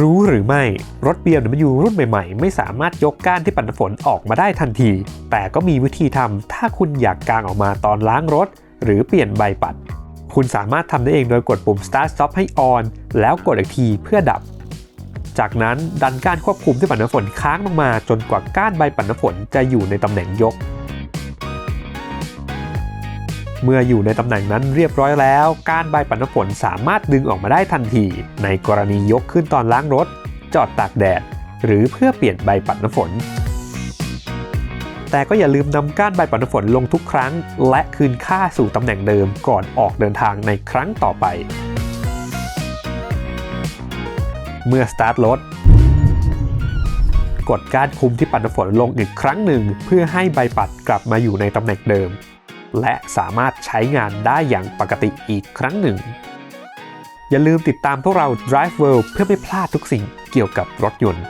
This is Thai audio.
รู้หรือไม่ รถ BMW รุ่นใหม่ๆ ไม่สามารถยกก้านที่ปัดน้ำฝนออกมาได้ทันที แต่ก็มีวิธีทำถ้าคุณอยากกางออกมาตอนล้างรถ หรือเปลี่ยนใบปัด คุณสามารถทำได้เองโดยกดปุ่ม start stop ให้ on แล้วกดอีกทีเพื่อดับ จากนั้นดันก้านควบคุมที่ปัดน้ำฝนค้างลงมาจนกว่าก้านใบปัดน้ำฝนจะอยู่ในตำแหน่งยก เมื่ออยู่ในตำแหน่งนั้นเรียบร้อยแล้ว ก้านใบปัดน้ำฝนสามารถดึงออกมาได้ทันที ในกรณียกขึ้นตอนล้างรถ จอดตากแดด หรือเพื่อเปลี่ยนใบปัดน้ำฝน แต่ก็อย่าลืมนำก้านใบปัดน้ำฝนลงทุกครั้ง และคืนค่าสู่ตำแหน่งเดิมก่อนออกเดินทางในครั้งต่อไป เมื่อสตาร์ทรถกดก้านคุมที่ปัดน้ำฝนลงอีกครั้งหนึ่ง เพื่อให้ใบปัดกลับมาอยู่ในตำแหน่งเดิม และสามารถใช้งานได้อย่างปกติอีกครั้งหนึ่ง อย่าลืมติดตามพวกเรา Drive World เพื่อไม่พลาดทุกสิ่งเกี่ยวกับรถยนต์